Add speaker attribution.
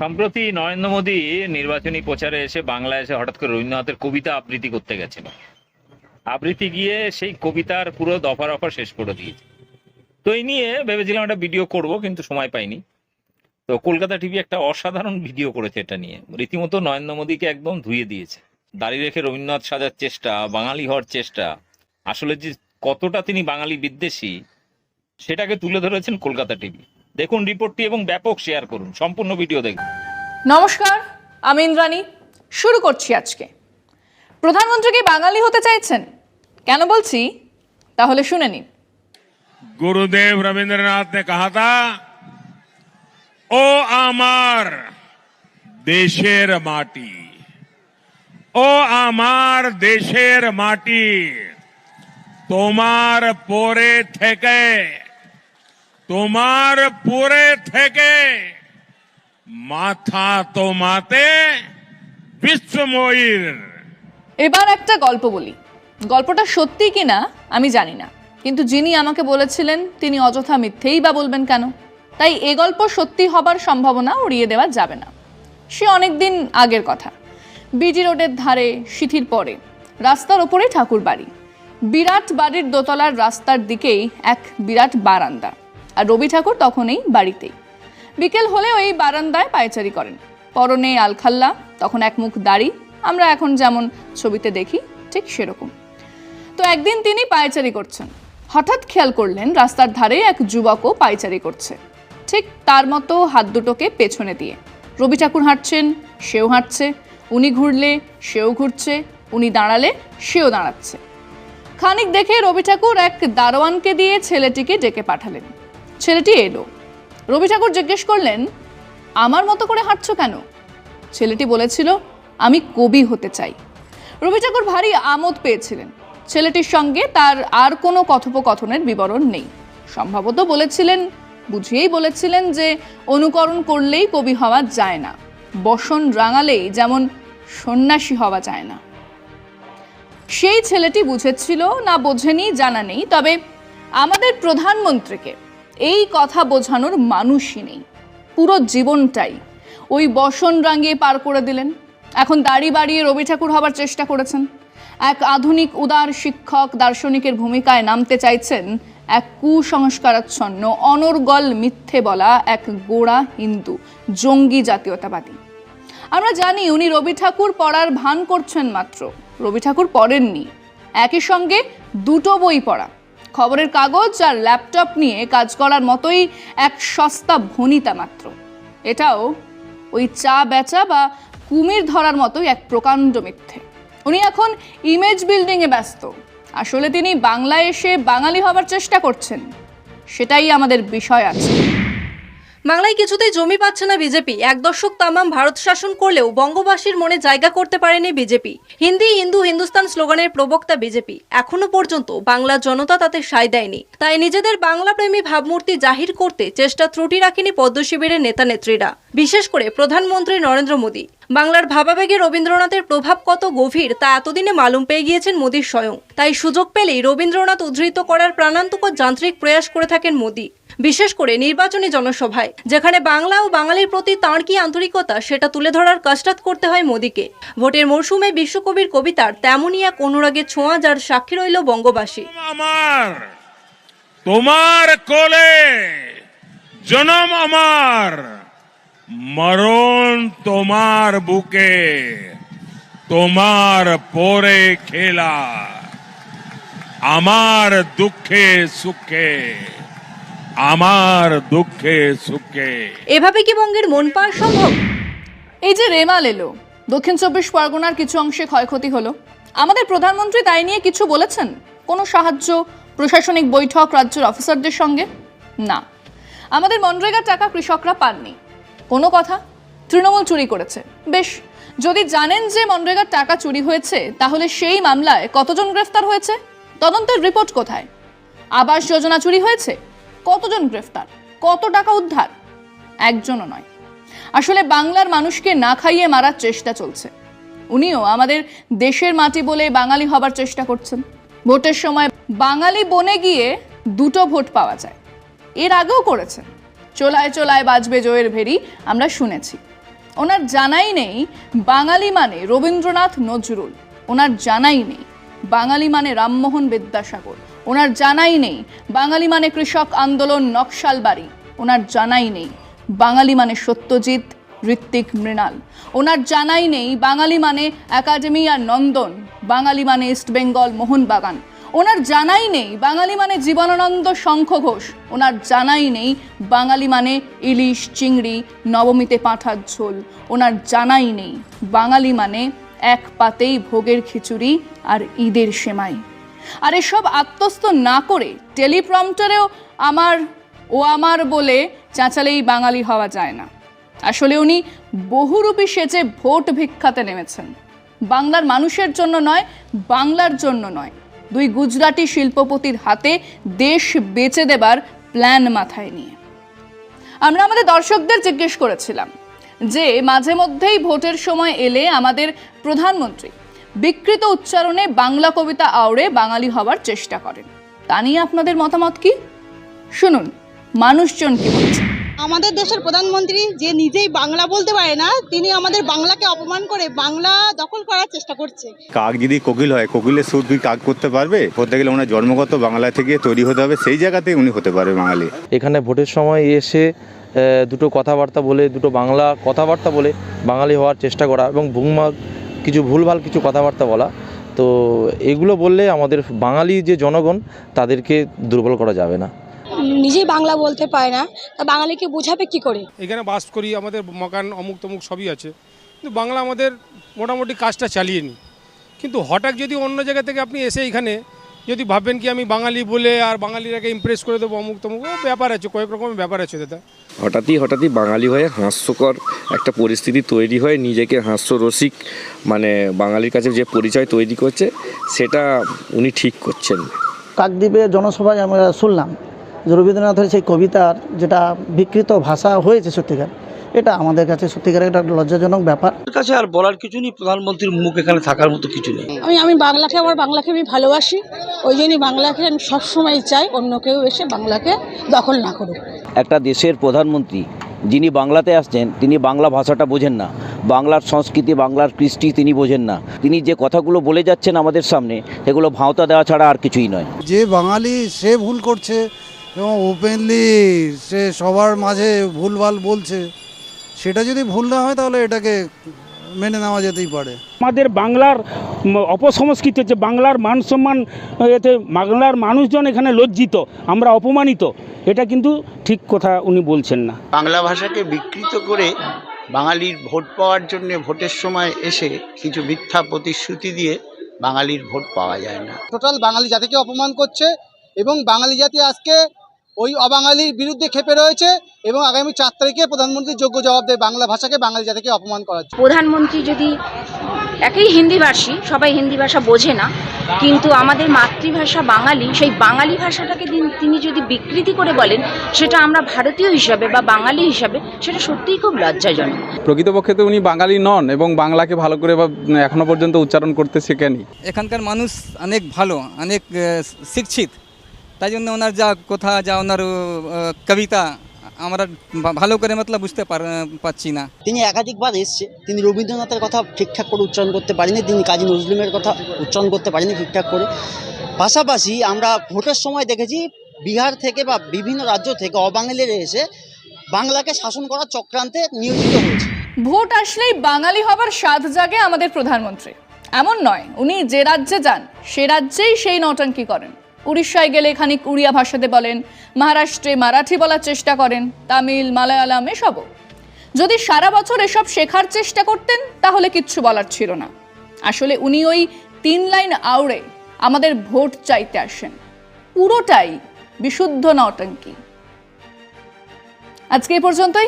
Speaker 1: সম্প্রতি নরেন্দ্র মোদী নির্বাচনী প্রচারে এসে বাংলায় এসে হঠাৎ করে রবীন্দ্রনাথের কবিতা আবৃত্তি করতে গেছিল আবৃত্তি গিয়ে সেই কবিতার পুরো দফা রফা শেষ করে দিয়েছে। তো এই নিয়ে ভেবেছিলাম একটা ভিডিও করব, কিন্তু সময় পাইনি। তো কলকাতা টিভি একটা অসাধারণ ভিডিও করেছে এটা নিয়ে। রীতিমতো নরেন্দ্র মোদীকে একদম ধুয়ে দিয়েছে। দাঁড়িয়ে রেখে রবীন্দ্রনাথ সাজার চেষ্টা, বাঙালি হওয়ার চেষ্টা, আসলে যে কতটা তিনি বাঙালি বিদ্বেষী, সেটাকে তুলে ধরেছেন কলকাতা টিভি। দেখুন রিপোর্টটি এবং ব্যাপক শেয়ার করুন সম্পূর্ণ ভিডিও দেখুন
Speaker 2: নমস্কার আমি ইন্দ্রাণী শুরু করছি আজকে প্রধানমন্ত্রী কি বাঙালি হতে চাইছেন কেন বলছি তাহলে শুনে নিন
Speaker 3: गुरुदेव रविंद्रनाथ ने कहा था ও আমার দেশের মাটি ও আমার দেশের মাটি তোমার পরে থেকে তোমার পরে থেকে মাথা তোমাতে বিশ্বময়ীর।
Speaker 2: এবার একটা গল্প বলি। গল্পটা সত্যি কিনা আমি জানি না। কিন্তু যিনি আমাকে বলেছিলেন, তিনি অযথা মিথ্যেই বা বলবেন কেন? তাই এ গল্প সত্যি হবার সম্ভাবনা উড়িয়ে দেওয়া যাবে না। সে অনেক দিন আগের কথা। বিজি রোডের ধারে, সিথির পরে, রাস্তার ওপরে ঠাকুর বাড়ি বিরাট বাড়ির দোতলার রাস্তার দিকেই এক বিরাট বারান্দা। আর রবি ঠাকুর তখন এই বাড়িতেই। বিকেল হলে ওই বারান্দায় পায়চারি করেন। পরনে আলখাল্লা, তখন এক মুখ দাড়ি। আমরা এখন যেমন ছবিতে দেখি, ঠিক সেরকম। তো একদিন তিনি পায়চারি করছেন। হঠাৎ খেয়াল করলেন রাস্তার ধারে এক যুবকও পায়চারি করছে। ঠিক তার মতো হাত দুটোকে পেছনে দিয়ে। রবি ঠাকুর হাঁটছেন, সেও হাঁটছে। উনি ঘুরলে, সেও ঘুরছে। উনি দাঁড়ালে, সেও দাঁড়াচ্ছে। খানিক দেখে রবি ঠাকুর এক দারোয়ানকে দিয়ে ছেলেটিকে ডেকে পাঠালেন। ছেলেটি এলো। রবি ঠাকুর জিজ্ঞেস করলেন, আমার মতো করে হাঁটছ কেন? ছেলেটি বলেছিল, আমি কবি হতে চাই। রবি ঠাকুর ভারী আমোদ পেয়েছিলেন। ছেলেটির সঙ্গে তার আর কোনো কথোপকথনের বিবরণ নেই। সম্ভবত বলেছিলেন, বুঝিয়েই বলেছিলেন যে অনুকরণ করলেই কবি হওয়া যায় না। বসন রাঙালেই যেমন সন্ন্যাসী হওয়া যায় না। সেই ছেলেটি বুঝেছিল না বোঝেনি জানা নেই, তবে আমাদের প্রধানমন্ত্রীকে এই কথা বোঝানোর মানুষই নেই। পুরো জীবনটাই ওই বসন রাঙিয়ে পার করে দিলেন। এখন দাড়ি বাড়িয়ে রবি ঠাকুর হবার চেষ্টা করেছেন। এক আধুনিক উদার শিক্ষক দার্শনিকের ভূমিকায় নামতে চাইছেন এক কুসংস্কারাচ্ছন্ন, অনর্গল মিথ্যে বলা এক গোড়া হিন্দু, জঙ্গি জাতীয়তাবাদী। আমরা জানি উনি রবি ঠাকুর পড়ার ভান করছেন মাত্র। রবি ঠাকুর পড়েননি। একই সঙ্গে দুটো বই পড়া। খবরের কাগজ আর ল্যাপটপ নিয়ে কাজ করার মতোই এক সস্তা ভনিতা মাত্র। এটাও ওই চা বেচা বা কুমির ধরার মতোই এক প্রকাণ্ড মিথ্যে। উনি এখন ইমেজ বিল্ডিংয়ে ব্যস্ত। আসলে তিনি বাংলায় এসে বাঙালি হবার চেষ্টা করছেন। সেটাই আমাদের বিষয় আছে।
Speaker 4: বাংলায় কিছুতেই জমি পাচ্ছে না বিজেপি। এক দশক তামাম ভারত শাসন করলেও বঙ্গবাসীর মনে জায়গা করতে পারেনি বিজেপি। হিন্দি হিন্দু হিন্দুস্তান স্লোগানের প্রবক্তা বিজেপি। এখনও পর্যন্ত বাংলা জনতা তাতে সায় দেয়নি। তাই নিজেদের বাংলা প্রেমী ভাবমূর্তি জাহির করতে চেষ্টা ত্রুটি রাখেনি পদ্ম শিবিরের নেতা নেত্রীরা বিশেষ করে প্রধানমন্ত্রী নরেন্দ্র মোদী। বাংলার ভাবাবেগে রবীন্দ্রনাথের প্রভাব কত গভীর তা এতদিনে মালুম পেয়ে গিয়েছেন মোদীর স্বয়ং। তাই সুযোগ পেলেই রবীন্দ্রনাথ উদ্ধৃত করার প্রাণান্তকর যান্ত্রিক প্রয়াস করে থাকেন মোদী। বিশেষ করে নির্বাচনী জনসভায়, যেখানে বাংলা ও বাঙালির প্রতি তাঁর কি আন্তরিকতা সেটা তুলে ধরার কাজটাত করতে হয় মোদীকে। ভোটের মরশুমে বিশ্বকবির কবিতার তেমনই এক অনুরাগের ছোঁয়া যার সাক্ষী রইল বঙ্গবাসী।
Speaker 3: আমার, তোমার কোলে জনম আমার, মরণ তোমার বুকে, তোমার পরে খেলা, আমার দুঃখে সুখে। আমার দুঃখে সুখে।
Speaker 4: এভাবে কি বঙ্গের মন পাওয়া সম্ভব?
Speaker 2: এই যে রেমাল এলো দক্ষিণ চব্বিশ পরগনার কিছু অংশে ক্ষয়ক্ষতি হলো। আমাদের প্রধানমন্ত্রী তাই নিয়ে কিছু বলেছেন? কোনো সাহায্য প্রশাসনিক বৈঠক রাজ্যের অফিসারদের সঙ্গে? না। আমাদের মনরেগার টাকা কৃষকরা পাননি। কোনো কথা? তৃণমূল চুরি করেছে। বেশ যদি জানেন যে মনরেগার টাকা চুরি হয়েছে তাহলে সেই মামলায় কতজন গ্রেফতার হয়েছে? তদন্তের রিপোর্ট কোথায়? আবাস যোজনা চুরি হয়েছে? কতজন গ্রেফতার? কত টাকা উদ্ধার? একজনও নয়। আসলে বাংলার মানুষকে না খাইয়ে মারার চেষ্টা চলছে। উনিও আমাদের দেশের মাটি বলে বাঙালি হবার চেষ্টা করছেন। ভোটের সময় বাঙালি বনে গিয়ে দুটো ভোট পাওয়া যায়। এর আগেও করেছেন। চোলায় চোলায় বাজবে জয়ের ভেরি, আমরা শুনেছি। ওনার জানাই নেই বাঙালি মানে রবীন্দ্রনাথ নজরুল। ওনার জানাই নেই বাঙালি মানে রামমোহন বিদ্যাসাগর। ওনার জানাই নেই, বাঙালি মানে কৃষক আন্দোলন নকশালবাড়ি ওনার জানাই নেই, বাঙালি মানে সত্যজিৎ ঋত্বিক মৃণাল। ওনার জানাই নেই, বাঙালি মানে একাডেমি আর নন্দন, বাঙালি মানে ইস্টবেঙ্গল মোহনবাগান ওনার জানাই নেই, বাঙালি মানে জীবনানন্দ শঙ্খ ঘোষ। ওনার জানাই নেই, বাঙালি মানে ইলিশ, চিংড়ি, নবমীতে পাঁঠার ঝোল। ওনার জানাই নেই, বাঙালি মানে এক পাতেই ভোগের খিচুড়ি আর ঈদের সেমাই। আর এসব আত্মস্থ না করে টেলিপ্রম্পটারেও আমার, ও আমার বলে চাঁচালেই বাঙালি হওয়া যায় না। আসলে উনি বহুরূপী সেজে ভোট ভিক্ষাতে নেমেছেন। বাংলার মানুষের জন্য নয়, বাংলার জন্য নয়। দুই গুজরাটি শিল্পপতির হাতে দেশ বেচে দেবার প্ল্যান মাথায় নিয়ে। আমরা আমাদের দর্শকদের জিজ্ঞেস করেছিলাম যে, মাঝে মধ্যেই ভোটের সময় এলে আমাদের প্রধানমন্ত্রী বিকৃত উচ্চারণে বাংলা কবিতা আওড়ে বাঙালি হবার চেষ্টা করেন। তা নিয়ে আপনাদের মতামত কি? শুনুন মানুষজন কি বলছে?
Speaker 5: আমাদের দেশের প্রধানমন্ত্রী যে নিজেই বাংলা বলতে পারে না তিনি আমাদের বাংলাকে অপমান করে বাংলা দখল করার চেষ্টা করছে।
Speaker 6: কাক যদি কোকিল হয় কোকিলের সুর কি কাক করতে পারবে? হতে গেলে ওনার জন্মগত বাংলা থেকে তৈরি হতে হবে সেই জায়গাতেই উনি হতে পারবে বাঙালি।
Speaker 7: এখানে ভোটের সময় এসে দুটো কথাবার্তা বলে দুটো বাংলা কথাবার্তা বলে বাঙালি হওয়ার চেষ্টা করা এবং ভুংমা কিছু ভুলভাল কিছু কথাবার্তা বলা। তো এগুলো বললে আমাদের বাঙালি যে জনগণ তাদেরকে দুর্বল করা যাবে না।
Speaker 8: নিজেই বাংলা বলতে পায় না তা বাঙালিকে বোঝাবে কি করে?
Speaker 9: এখানে বাস করি আমাদের মকান অমুক তমুক সবই আছে। কিন্তু বাংলা আমাদের মোটামুটি কাজটা চালিয়ে নিই কিন্তু হঠাৎ যদি অন্য জায়গা থেকে আপনি এসে এখানে যদি ভাববেন কি আমি বাঙালি বলে আর বাঙালিরাকে ইমপ্রেস করে দেবো অমুক তমুক ও ব্যাপার আছে কয়েক রকমের ব্যাপার আছে দাদা।
Speaker 10: হঠাৎই হঠাৎই বাঙালি হয়ে হাস্যকর একটা পরিস্থিতি তৈরি হয় নিজেকে হাস্যরসিক মানে বাঙালির কাছে যে পরিচয় তৈরি করছে সেটা উনি ঠিক করছেন।
Speaker 11: কাকদ্বীপে জনসভায় আমরা শুনলাম যে রবীন্দ্রনাথের সেই কবিতার যেটা বিকৃত ভাষা হয়েছে সত্যিকার। এটা আমাদের কাছে সত্যিকার একটা লজ্জাজনক ব্যাপার।
Speaker 12: কাছে আর বলার কিছু নেই? প্রধানমন্ত্রীর মুখ এখানে থাকার মতো কিছু নেই।
Speaker 8: আমি আমি বাংলাকে আমার বাংলাকে আমি ভালোবাসি। ওই জন্যই বাংলাকে আমি সবসময় চাই অন্য কেউ এসে বাংলাকে দখল না করুক।
Speaker 12: একটা দেশের প্রধানমন্ত্রী যিনি বাংলাতে আসছেন তিনি বাংলা ভাষাটা বোঝেন না। বাংলার সংস্কৃতি বাংলার কৃষ্টি তিনি বোঝেন না। তিনি যে কথাগুলো বলে যাচ্ছেন আমাদের সামনে সেগুলো ভাঁওতা দেওয়া ছাড়া আর কিছুই নয়।
Speaker 11: যে বাঙালি সে ভুল করছে এবং ওপেনলি সে সবার মাঝে ভুলভাল বলছে। সেটা যদি ভুল না হয় তাহলে এটাকে মেনে নেওয়া যেতেই পারে।
Speaker 9: আমাদের বাংলার অপসংস্কৃতি হচ্ছে বাংলার মান সম্মান এতে বাংলার মানুষজন এখানে লজ্জিত আমরা অপমানিত এটা কিন্তু ঠিক কথা উনি বলছেন না।
Speaker 12: বাংলা ভাষাকে বিকৃত করে বাঙালির ভোট পাওয়ার জন্য ভোটের সময় এসে কিছু মিথ্যা প্রতিশ্রুতি দিয়ে বাঙালির ভোট পাওয়া যায় না।
Speaker 11: টোটাল বাঙালি জাতিকে অপমান করছে এবং বাঙালি জাতি আজকে ওই অবাঙালির বিরুদ্ধে খেপে রয়েছে এবং আগামী চার তারিখে প্রধানমন্ত্রী যোগ্য জবাব দেয় বাংলা ভাষাকে বাঙালি জাতিকে অপমান করার।
Speaker 8: প্রধানমন্ত্রী যদি একই হিন্দিভাষী সবাই হিন্দি ভাষা বোঝে না কিন্তু আমাদের মাতৃভাষা বাঙালি সেই বাঙালি ভাষাটাকে তিনি- তিনি যদি বিকৃতি করে বলেন সেটা আমরা ভারতীয় হিসাবে বা বাঙালি হিসাবে সেটা সত্যিই খুব লজ্জাজনক।
Speaker 7: প্রকৃতপক্ষে তো উনি বাঙালি নন এবং বাংলাকে ভালো করে বা এখনও পর্যন্ত উচ্চারণ করতে শেখেনি।
Speaker 11: এখানকার মানুষ অনেক ভালো অনেক শিক্ষিত। তাই জন্য ওনার যা কথা যা ওনার কবিতা আমরা ভালো করে মতলব বুঝতে পারছি না।
Speaker 5: তিনি একাধিকবার এসছে। তিনি রবীন্দ্রনাথের কথা ঠিকঠাক করে উচ্চারণ করতে পারেনি। তিনি কাজী নজরুলের কথা উচ্চারণ করতে পারেনি ঠিকঠাক করে। পাশাপাশি আমরা ভোটের সময় দেখেছি বিহার থেকে বা বিভিন্ন রাজ্য থেকে অবাঙালিরা এসে বাংলাকে শাসন করার চক্রান্তে নিয়োজিত হয়েছে।
Speaker 2: ভোট আসলেই বাঙালি হবার স্বাদ জাগে আমাদের প্রধানমন্ত্রী। এমন নয় উনি যে রাজ্যে যান সে রাজ্যেই সেই নৌটঙ্কি করেন। উড়িষ্যায় গেলে খানিক উড়িয়া ভাষাতে বলেন, মহারাষ্ট্রে মারাঠি বলার চেষ্টা করেন, তামিল, মালায়ালাম এসবও। যদি সারা বছর এসব শেখার চেষ্টা করতেন, তাহলে কিচ্ছু বলার ছিল না। আসলে উনি ওই তিন লাইন আউড়ে আমাদের ভোট চাইতে আসেন। পুরোটাই বিশুদ্ধ নৌটঙ্কি আজকে এই পর্যন্তই।